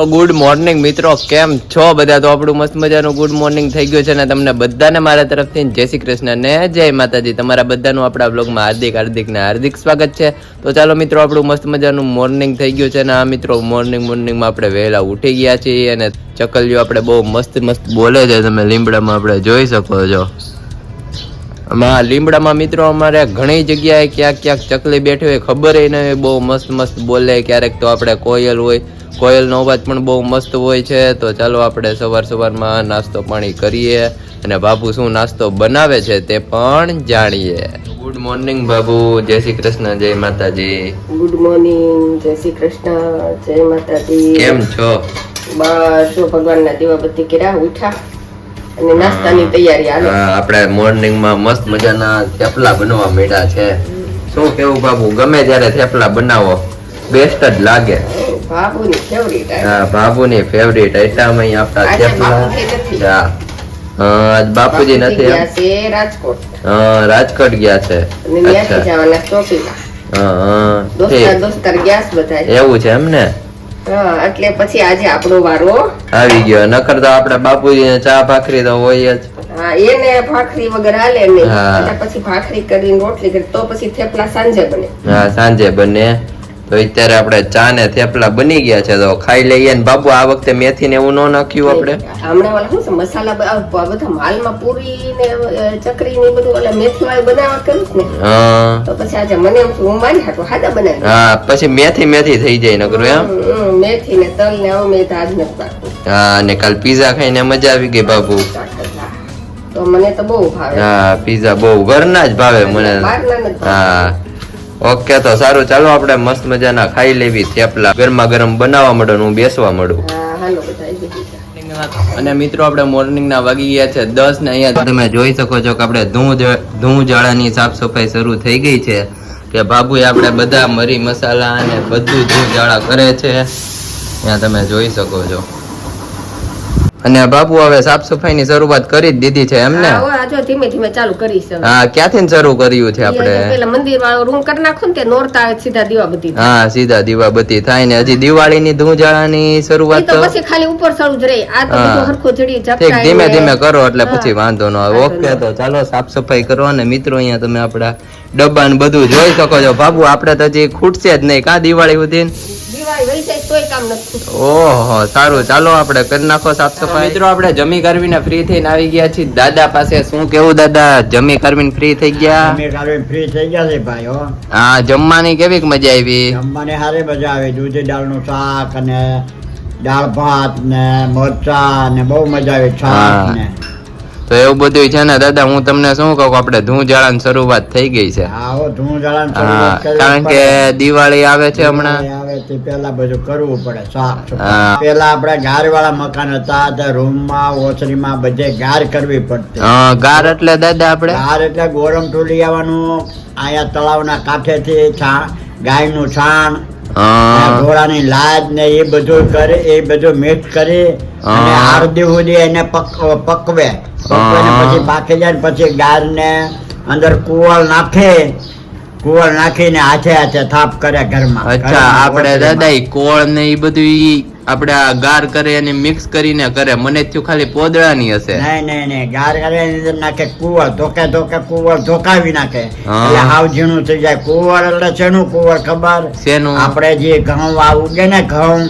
તો good morning મિત્રો, કેમ છો બધા? તો આપણું મસ્ત મજાનું ગુડ મોર્નિંગ થઈ ગયું છે ને તમને બધાને મારા તરફથી જય શ્રી કૃષ્ણ ને જય માતાજી. તમારા બધાનું આપણા બ્લોગમાં હાર્દિક હાર્દિક ને હાર્દિક સ્વાગત છે. તો ચાલો મિત્રો, આપણું મસ્ત મજાનું મોર્નિંગ થઈ ગયું છે ને આ મિત્રો મોર્નિંગ મોર્નિંગમાં આપણે વહેલા ઉઠી ગયા છીએ અને ચકલીઓ આપણે બહુ મસ્ત મસ્ત બોલે છે. તમે લીમડામાં આપણે જોઈ શકો છો. આમાં લીમડામાં મિત્રો અમારે ઘણી જગ્યાએ ક્યાંક ક્યાંક ચકલી બેઠી હોય, ખબર નહીં બહુ મસ્ત મસ્ત બોલે. ક્યારેક તો આપણે કોયલ હોય કોયલનો અવાજ પણ બહુ મસ્ત હોય છે તો ચાલો આપણે સવાર સવારમાં નાસ્તો પાણી કરીએ અને બાબુ શું નાસ્તો બનાવે છે તે પણ જાણીએ. ગુડ મોર્નિંગ બાબુ. જય શ્રી કૃષ્ણ જય માતાજી. ગુડ મોર્નિંગ જય શ્રી કૃષ્ણ જય માતાજી. કેમ છો? બસ જો ભગવાનના દીવાબત્તી કર્યા ઉઠા અને નાસ્તાની તૈયારી હાલે. આપણે મોર્નિંગમાં મસ્ત મજાના થેપલા બનવા માંડ્યા છે. શું કેવું બાબુ? ગમે ત્યારે થેપલા બનાવો બેસ્ટ જ લાગે. બાબુની ફેવરિટ હા બાબુની ફેવરિટ આપણા થેપલા બાપુજી નથી. હા. બાપુજી રાજકોટ. હા, રાજકોટ ગયા છે. એવું છે એમ ને? એટલે પછી આજે આપણો વારો. આવી ગયો. નકર તો આપડે બાપુજી ને ચા ભાખરી તો હોય જ. હા એને ભાખરી વગર હાલે નહીં. પછી ભાખરી કરીને રોટલી કરી તો પછી થેપલા સાંજે બને. હા સાંજે બને. તો અત્યારે આપણે ચા ને થેપલા બની ગયા છે તો ખાઈ લઈએ ને બાબુ આ વખતે મેથી ને એવું ન નાખ્યું આપણે? હમણાં વાળા શું છે મસાલા બધા માલમાં પૂરી ને ચકરી ને બધું ઓલા મેથી વાળી બનાવવા કરું ને? હા. તો પછી આજે મને એમ હું મારી હાટું હાદા બનાવી હા પછી મેથી મેથી થઈ જાય નકરું એમ? મેથી ને તલ ને આવું મેં આજ નથી હા ને કાલ પીઝા ખાઈને મજા આવી ગઈ બાબુ. તો મને તો બહુ ભાવે. હા પીઝા બહુ ઘરના જ ભાવે મને. હા. ઓકે તો સારું. ચાલો આપણે મસ્ત મજાના ખાઈ લેવી થેપલા. ગરમા ગરમ બનાવવા મળે હું બેસવા માંડું બધા અને મિત્રો આપણે મોર્નિંગ ના વાગી ગયા છે દસ ને અહીંયા તમે જોઈ શકો છો કે આપણે ધૂ ધૂ જાળાની સાફ સફાઈ શરૂ થઈ ગઈ છે કે બાબુએ આપણે બધા મરી મસાલા અને બધું ધૂ જાળા કરે છે. ત્યાં તમે જોઈ શકો છો. અને બાપુ હવે સાફ સફાઈની શરૂઆત કરી જ દીધી છે એમ ને હા, હવે આ જો ધીમે ધીમે ચાલુ કરી છે. હા ક્યાંથી શરૂ કર્યું છે આપણે? પેલા મંદિર વાળો રૂમ કરી નાખો ને તે નોરતા સીધા દીવા બધી હા સીધા દીવાબત્તી થાય ને હજી દિવાળી ની જાળાની ઈ શરૂઆત તો પછી ખાલી ઉપર સળું જ રહે. આ તો. બધું હરખું જડી ઠીક ધીમે ધીમે કરો એટલે પછી વાંધો ન આવે. ઓકે તો ચાલો સાફ સફાઈ કરો અને મિત્રો અહીંયા તમે આપડા ડબ્બા ને બધું જોઈ શકો છો. બાબુ આપણે તો હજી ખૂટશે જ નહીં. કા દિવાળી સુધી? દિવાળી વહી જાય તોય કામ નથી ઓહો સારું. ચાલો આપણે કરી નાખો સાફ સફાઈ. મિત્રો આપણે જમી કરવીને ફ્રી થઈને આવી ગયા છીએ. દાદા પાસે શું કેવું દાદા? જમી કરવીને ફ્રી થઈ ગયા? ફ્રી થઈ ગયા છે ભાઈ હો. હા જમવાની કેવી મજા આવી? જમવાની સારી મજા આવે. દૂધી દાળનું શાક અને દાળ ભાત ને મરચા ને બહુ મજા આવે છાશ ને. તો એવું બધું છે ને દાદા હું તમને શું કહું આપણે ધૂં જાળાની શરૂઆત થઈ ગઈ છે. કારણ કે દિવાળી આવે છે હમણાં. પેલા બધું કરવું પડે સાફ પેલા આપણે ગાર વાળા મકાન હતા તે રૂમમાં ઓસરીમાં બધે ગાર કરવી પડતી. હા, ગાર એટલે દાદા આપણે? ગાર એટલે ગોરમ ટોલી આવવાનું અહીંયા તળાવના કાંઠેથી છા ગાયનું છાણ. ઘોડાની લાજ ને એ બધું કરે એ બધું મેટ કરી અને. આરદી સુધી એને પક- પકવે. પકવે પછી પાકી જાય પછી ગાર ને અંદર કુવળ નાખે. કુવળ નાખીને હાથે હાથે થાપ કરે ઘરમાં. અચ્છા આપણે દાદા કોળ ને એ બધું આપણે આ ગાર કરે અને મિક્સ કરીને કરે. મને થયું ખાલી પોદળાની હશે. નહીં નહીં નહીં. ગાર કરે અંદર નાખે કુવર. ધોકે ધોકે કુવર ધોકાવી નાખે. એટલે હાવ ઝીણું થઈ જાય. કુવર એટલે શેનું કુવર ખબર? શેનું? આપણે જે ઘઉં આ ઉગે ને ઘઉં.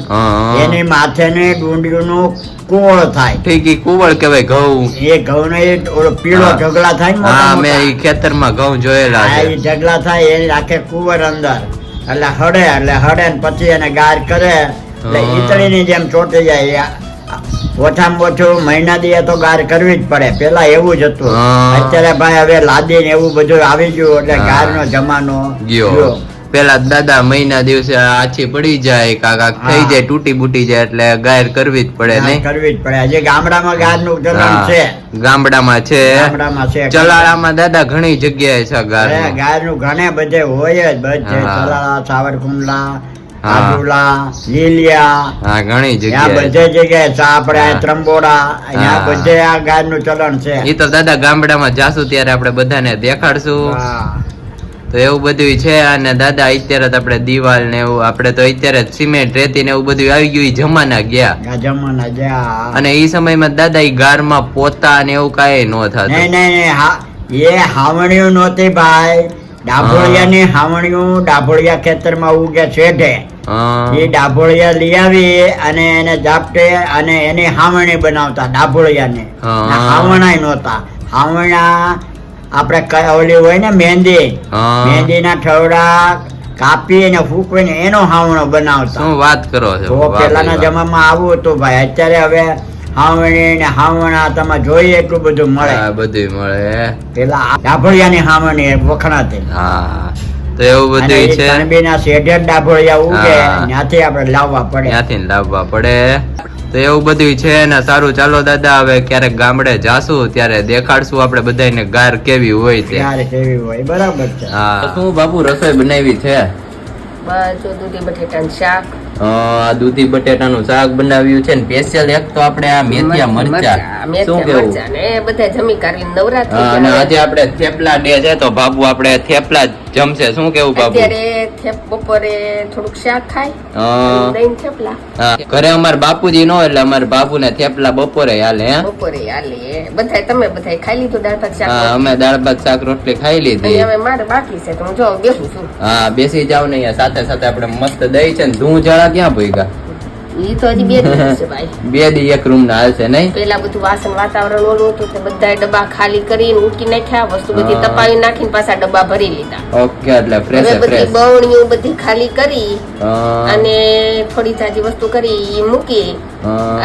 એની માથે ને ડુંડીનું કુવળ થાય. ઠીક એ કુવળ કહેવાય ઘઉં. એ ઘઉં નો એ ઓલો પીળો. ઢગલા થાય ને હા મેં એ ખેતરમાં ઘઉં જોયેલા એ ઢગલા થાય એ રાખે કુવર અંદર. એટલે હડે એટલે હડે ને પછી એને ગાર કરે. એટલે. ઈતળીની જેમ ચોંટી જાય ઓછામાં ઓછું મહિના દીએ તો ગાર કરવી જ પડે. પેલા એવું જ હતું. અત્યારે ભાઈ હવે લાદી ને એવું બધું આવી ગયું એટલે ગાર નો જમાનો ગયો. પેલા દાદા મહિના દિવસે આછી પડી જાય કાકા થઈ જાય તૂટી બૂટી જાય એટલે ગાયર કરવી જ પડે નહીં? કરવી જ પડે. આજે ગામડામાં ગારનું ચલણ હા. છે. ગામડામાં છે. ગામડામાં છે. ચલાળામાં દાદા ઘણી જગ્યાએ છે ગાર ગાયરનું ઘણે બધે હોય જ. બધે ચલાળા સાવરકુંડલા હા. લીલિયા હા ઘણી જગ્યાએ. બધે જગ્યાએ ચા આપણે ત્રંબોડા અહીંયા બધે આ ગાયનું ચલણ છે. એ તો દાદા ગામડામાં જાશું ત્યારે આપણે બધાને દેખાડશું. તો એવું બધું છે અને દાદા અત્યારે આપણે દિવાલ ને એવું આપણે તો અત્યારે સિમેન્ટ રેતી ને એવું બધું આવી ગયું જમાના ગયા. જમાના ગયા. અને એ સમયમાં દાદા ઈ ગારમાં પોતા ને એવું કાંઈ ન થતું. નહીં નહીં એ હાવણીઓ નહોતી ભાઈ. ડાભોળિયાની હાવણિયું ડાભોળિયા ખેતરમાં ઉગે છે. એ ડાભોળિયા લઈ આવી અને એને જાપટે અને એની હાવણી બનાવતા ડાભોળિયાને. ને હાવણાય નહોતા. હાવણા આપણે ક- ઓલી હોય ને મહેંદી. મહેંદી મહેંદીના ઠવડા કાપી અને ફૂકવીને એનો હાવણો બનાવતા. શું વાત કરો છો? પેલાના વાહ. જમાનામાં આવું હતું ભાઈ. અત્યારે હવે હાવણી ને હાવણા તમે જોઈએ એટલું બધું મળે. બધું મળે પેલા ડાભોળિયાની હાવણી વખણાતી. હા તો એવું બધું છે. કણબીના શેઢે ડાભોળિયા ઉગે ત્યાંથી આપણે લાવવા પડે. ત્યાંથી લાવવા પડે. તો એવું બધું છે ને સારું. ચાલો દાદા હવે ક્યારેક ગામડે જાશું ત્યારે દેખાડશું આપણે બધાને ગાર કેવી હોય તે. ત્યારે કેવી હોય બરાબર છે. હા. શું બાપુ રસોઈ બનાવી છે? બસ, જો દૂધી બટેટાનું શાક. આ દૂધી બટેટાનું શાક બનાવ્યું છે ને સ્પેશિયલ એક તો આપણે આ મેથિયા મરચા. શું કેવું? ને બધા જમી કાઢીને નવરા થઈ અને આજે આપણે થેપલા ડે છે તો બાપુ આપણે થેપલા જમશે. શું કેવું બાપુ અત્યારે થેપ બપોરે થોડુંક શાક ખાય દહીં થેપલા. ઘરે અમાર બાપુજી નો એટલે અમાર બાપુને થેપલા બપોરે હાલે હે? બપોરે હાલે. તમે બધાય ખાઈ લીધું દાળ ભાત શાક હા, અમે દાળ ભાત શાક રોટલી ખાઈ લીધી. હવે મારે બાકી છે તો હું જો બેસું છું. હા બેસી જાવ ને અહીંયા. સાથે સાથે આપણે મસ્ત દહીં છે ને ધૂં જળા ક્યાં ભૂગ્યા? ઈ તો હજી બે દિવસ છે ભાઈ. બે દી એક રૂમ ના હાલશે નહીં? પેલા બધું વાસણ વાતાવરણ ઓલું હતું તે બધા ડબ્બા ખાલી કરીને ઉટકી નાખ્યા વસ્તુ બધી તપાવી નાખીને પાછા ડબ્બા ભરી લીધા. ઓકે એટલે ફ્રેશ બધી બવણીઓ બધી ખાલી કરી અને થોડી તાજી વસ્તુ કરી મૂકી.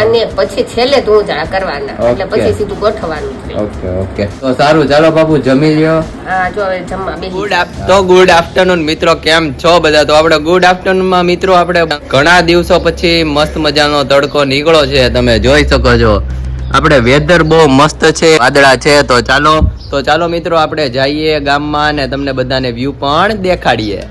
અને પછી છેલ્લે ધૂંધળા કરવાના. એટલે પછી સીધું ગોઠવવાનું ઓકે ઓકે. તો સારું ચાલો બાપુ જમી લ્યો. હા જો હવે જમવા બેસી ગુડ તો ગુડ આફ્ટરનૂન મિત્રો કેમ છો બધા? તો આપણે ગુડ આફ્ટરનૂનમાં મિત્રો આપણે ઘણા દિવસો પછી મસ્ત મજાનો તડકો નીકળો છે તમે જોઈ શકો છો. આપણે વેધર બહુ મસ્ત છે વાદળા છે તો ચાલો તો ચાલો મિત્રો આપણે જઈએ ગામમાં અને તમને બધાને વ્યૂ પણ દેખાડીએ.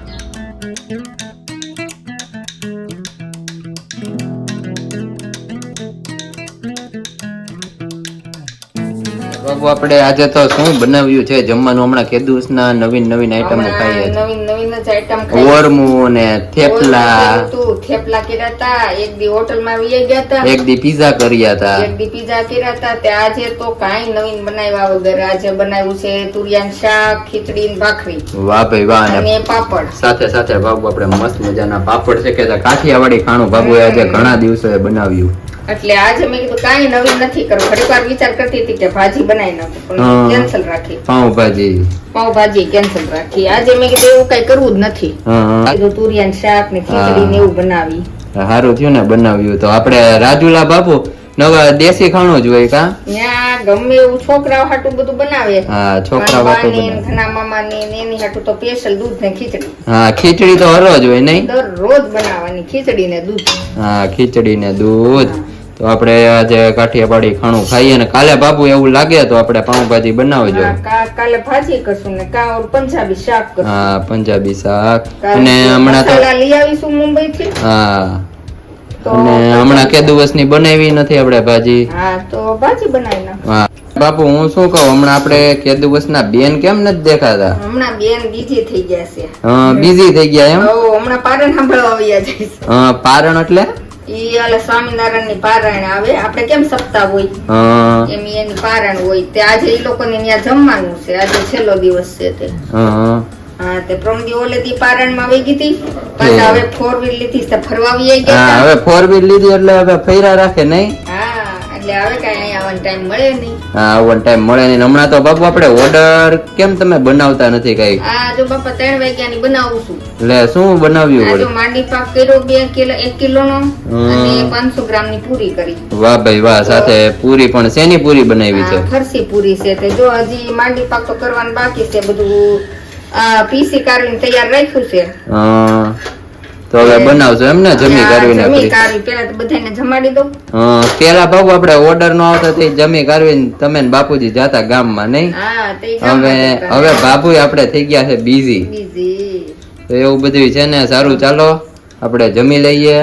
બાબુ આપણે આજે તો શું બનાવ્યું છે? જમવાનું હમણાં કેદુસ ના નવીન નવીન આઈટમો ખાઈએ નવીન નવીન જ આઈટમ ખાઈ ઓરમું ને થેપલા. તું થેપલા કર્યા હતા એક દી હોટલમાં આવી ગયા હતા. એક દી પીઝા કર્યા હતા. એક દી પીઝા કર્યા હતા તે આજે તો કાઈ નવીન બનાવ્યા વગર આજે બનાવ્યું છે તુરિયાન શાક ખીચડી ને ભાખરી. વાહ ભાઈ વાહ અને પાપડ. સાથે સાથે બાબુ આપણે મસ્ત મજાના પાપડ છે કે કાઠિયાવાડી ખાણું બાબુએ આજે ઘણા દિવસે બનાવ્યું. એટલે આજે મેં કીધું કાંઈ નવીન નથી કરવું. ઘણી વાર વિચાર કરતી હતી કે ભાજી બનાવી નાખું પણ કેન્સલ રાખી. પાઉભાજી. પાઉભાજી કેન્સલ રાખી. આજે મેં કીધું એવું કઈ કરવું જ નથી. કીધું તુરિયાનું શાક ને ખીચડી ને એવું બનાવી. સારું થયું ને બનાવ્યું તો. આપણે રાજુલા બાપુ નવા દેશી ખાણો જ હોય કા? ગમે એવું છોકરાઓ હાટું બધું બનાવે. હા છોકરા વાતો ને બનાવે. ઘણા મામા ને એની હાટું તો સ્પેશિયલ દૂધ ને ખીચડી. હા ખીચડી તો હરોજ હોય નહીં? દરરોજ બનાવવાની ખીચડી ને દૂધ. હા ખીચડી ને દૂધ. તો આપણે આજે કાઠિયાવાડી ખાણું ખાઈએ અને કાલે બાબુ એવું લાગે તો આપણે પાઉંભાજી બનાવજો. હા, કાલે ભાજી કરશું ને કા પંજાબી શાક કરશું. હા પંજાબી શાક. અને હમણાં તો લઈ આવીશું મુંબઈ થી. હા. અને હમણાં કે દિવસની બનાવી નથી આપણે ભાજી? હા તો ભાજી બનાવી નાખ હા. બાપુ હું શું કહું હમણાં આપણે કે દિવસના બેન કેમ નથી દેખાતા? હમણાં બેન બીજી થઈ ગયા છે. બીઝી થઈ ગયા એમ? હો, હમણાં પારણ સાંભળવા આવ્યા છે. હા પારણ એટલે? ઈ ઓલા સ્વામિનારાયણની પારાયણ આવે. આપણે કેમ સપ્તાહ હોય? એમ એની પારાયણ હોય. તે આજે ઈ લોકોને ત્યાં જમવાનું છે. આજે છેલ્લો દિવસ છે તે. હા. તે પ્રમદી ઓલે દી પારણમાં વહી ગઈ પાછા હવે ફોર વ્હીલ લીધી તે ફરવા આવી ગયા હવે ફોર વ્હીલ લીધી એટલે હવે ફેરા રાખે નહીં? એટલે હવે કઈ આવવાનો ટાઈમ મળે નહીં. હા આવવાનો ટાઈમ મળે નહીં. હમણાં તો બાપુ આપણે ઓર્ડર કેમ તમે બનાવતા નથી કઈ? આ જો બાપા ત્રણ વાગ્યાની બનાવું છું. એટલે શું બનાવ્યું વળી? માંડી પાક કર્યો બે કિલો એક કિલો નો હમ. અને પાંચસો ગ્રામની પૂરી કરી. વાહ ભાઈ વાહ સાથે પૂરી પણ શેની પૂરી બનાવી છે? ફરસી પૂરી છે તે. જો હજી માંડી પાક તો કરવાનું બાકી છે બધું આ પીસી કાઢીને તૈયાર રાખ્યું છે. તો હવે બનાવજો એમ ને જમી આ કરવીને જમી કરી પેલા તો બધાને જમાડી દો હા પેલા બાપુ આપણે ઓર્ડર નો આવતો તે જમી કરવીને તમે ને બાપુજી જાતા ગામમાં નહીં? હા હવે હવે બાપુ આપણે થઈ ગયા છે બીઝી બીજી તો એવું બધું છે ને સારું ચાલો. આપણે જમી લઈએ.